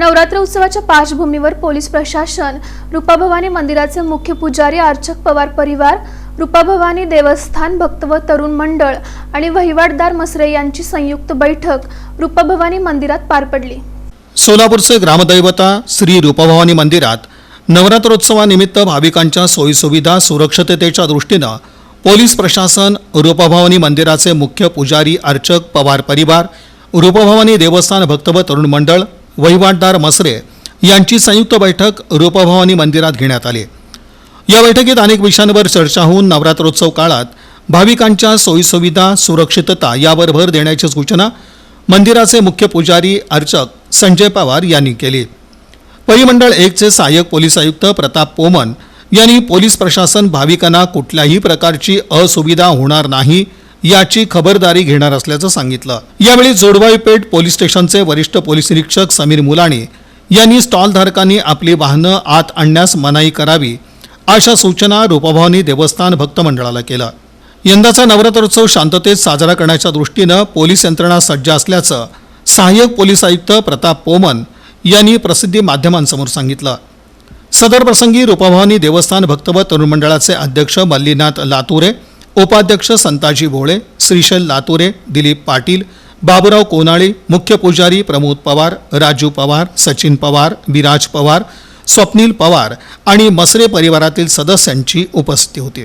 नवरात्र उत्सवाच्या पार्श्वभूमीवर पोलीस प्रशासन रूपाभवानी मंदिराचे मुख्य पुजारी अर्चक पवार परिवार रूपाभवानी देवस्थान भक्त व तरुण मंडळ आणि वहिवाटदार मसरे यांची संयुक्त बैठक रूपाभवानी मंदिरात पार पडली. सोलापूरचे ग्रामदैवता श्री रूपभवानी मंदिरात नवरात्रोत्सवानिमित्त भाविकांच्या सोयीसुविधा सुरक्षिततेच्या दृष्टीनं पोलीस प्रशासन रूपभवानी मंदिराचे मुख्य पुजारी अर्चक पवार परिवार रूपभवानी देवस्थान भक्त व तरुण मंडळ वहिवाटदार मसरे यांची संयुक्त बैठक रूपभवानी मंदिरात घेण्यात आली. या बैठकीत अनेक विषयांवर चर्चा होऊन नवरात्रोत्सव काळात भाविकांच्या सोयीसुविधा सुरक्षितता यावर भर देण्याची सूचना मंदिराचे मुख्य पुजारी अर्चक संजय पवार यांनी केली. परिमंडळ एकचे सहाय्यक पोलीस आयुक्त प्रताप पोमन यांनी पोलीस प्रशासन भाविकांना कुठल्याही प्रकारची असुविधा होणार नाही याची खबरदारी घेणार असल्याचं सांगितलं. यावेळी जोडवाई पेठ पोलीस स्टेशनचे वरिष्ठ पोलीस निरीक्षक समीर मुलाणी यांनी स्टॉलधारकांनी आपली वाहनं आत आणण्यास मनाई करावी अशा सूचना रूपभावनी देवस्थान भक्त मंडळाला केलं. यंदाचा नवरात्रोत्सव शांततेत साजरा करण्याच्या दृष्टीनं पोलीस यंत्रणा सज्ज असल्याचं सहाय्यक पोलीस आयुक्त प्रताप पोमन यांनी प्रसिद्धी माध्यमांसमोर सांगितलं. सदर प्रसंगी रूपभवानी देवस्थान भक्त व तरुण मंडळाचे अध्यक्ष मल्लीनाथ लातुरे उपाध्यक्ष संताजी भोळे श्रीशैल लातुरे दिलीप पाटील बाबुराव कोनाळे मुख्य पुजारी प्रमोद पवार राजू पवार सचिन पवार विराज पवार स्वप्नील पवार आणि मसरे परिवारातील सदस्यांची उपस्थिती होती.